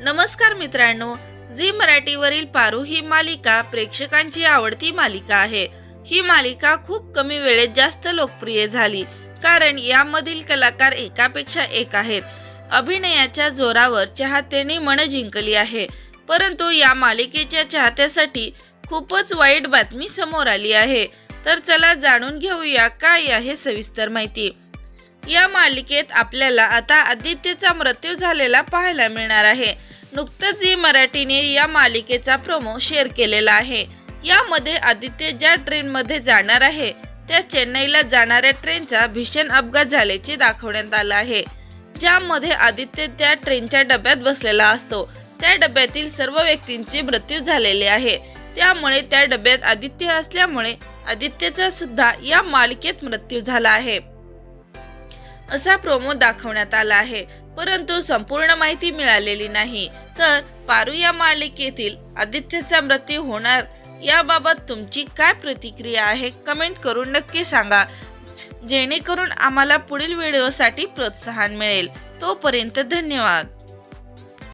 नमस्कार मित्रांनो झी मराठीवरील पारू ही मालिका प्रेक्षकांची आवडती मालिका आहे. ही मालिका खूप कमी वेळेत जास्त लोकप्रिय झाली कारण यामधील कलाकार एकापेक्षा एक आहेत. अभिनयाच्या जोरावर चाहत्यांनी मन जिंकली आहे परंतु या मालिकेच्या चाहत्यासाठी खूपच वाईट बातमी समोर आली आहे. तर चला जाणून घेऊया काय आहे सविस्तर माहिती. या मालिकेत आपल्याला आता आदित्यचा मृत्यू झालेला पाहायला मिळणार आहे. नुकतंच जी मराठीने या मालिकेचा प्रोमो शेअर केलेला आहे. यामध्ये आदित्य ज्या ट्रेनमध्ये जाणार आहे त्या चेन्नईला जाणाऱ्या ट्रेनचा भीषण अपघात झाल्याचे दाखवण्यात आलं आहे. ज्यामध्ये आदित्य त्या ट्रेनच्या डब्यात बसलेला असतो. त्या डब्यातील सर्व व्यक्तींचे मृत्यू झालेले आहे. त्यामुळे त्या डब्यात आदित्य असल्यामुळे आदित्यचा सुद्धा या मालिकेत मृत्यू झाला आहे. असा प्रोमो दाखवण्यात आला आहे. परंतु संपूर्ण माहिती मिळालेली नाही. तर पारू या मालिकेतील आदित्यचा मृत्यू होणार याबाबत तुमची काय प्रतिक्रिया आहे कमेंट करून नक्की सांगा. जेणेकरून आम्हाला पुढील व्हिडिओसाठी प्रोत्साहन मिळेल. तोपर्यंत धन्यवाद.